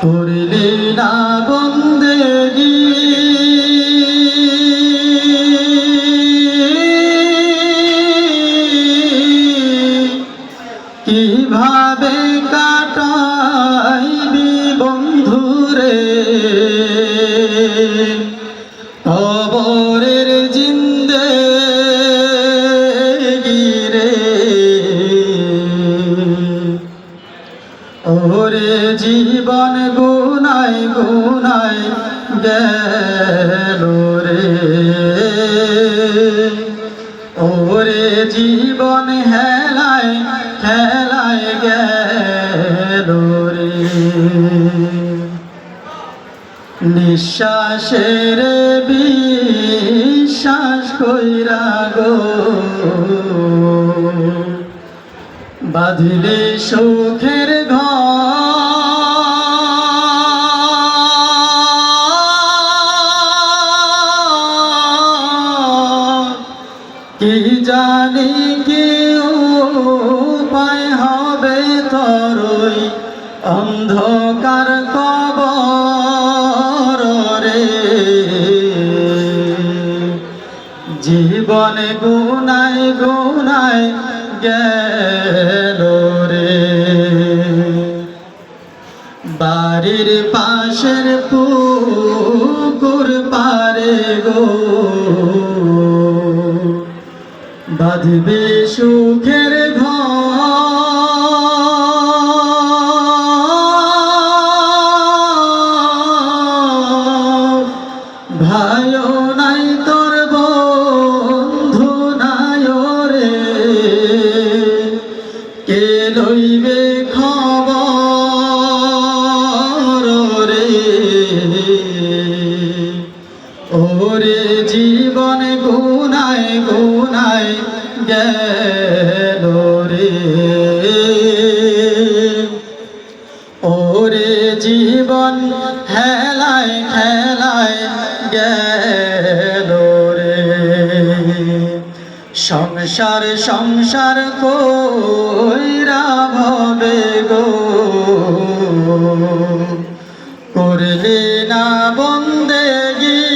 করলি না বন্দেগি কীভাবে ওরে জীবন গুনাই গুনাই গেল রে। ওরে জীবন হেলায় খেলায় গেল রে। নিঃশ্বাসের বিশ্বাস কইরা গো। বাঁধিলে সুখের জানি কি উপায় হবে তরই অন্ধকার কবর রে। জীবনে গুনাই গুনাই গেল রে। বাড়ির পাশের পুকুর পারে গো। বাঁধবে সুখের ঘর। ভাইও নাই তোর বন্ধু নাই রে কে লইবে গুনায় গুনায় গেল রে। ওরে জীবন হেলায় খেলায় গেল রে। সংসার সংসার কইরা ভবে গো। করলে না বন্দেগি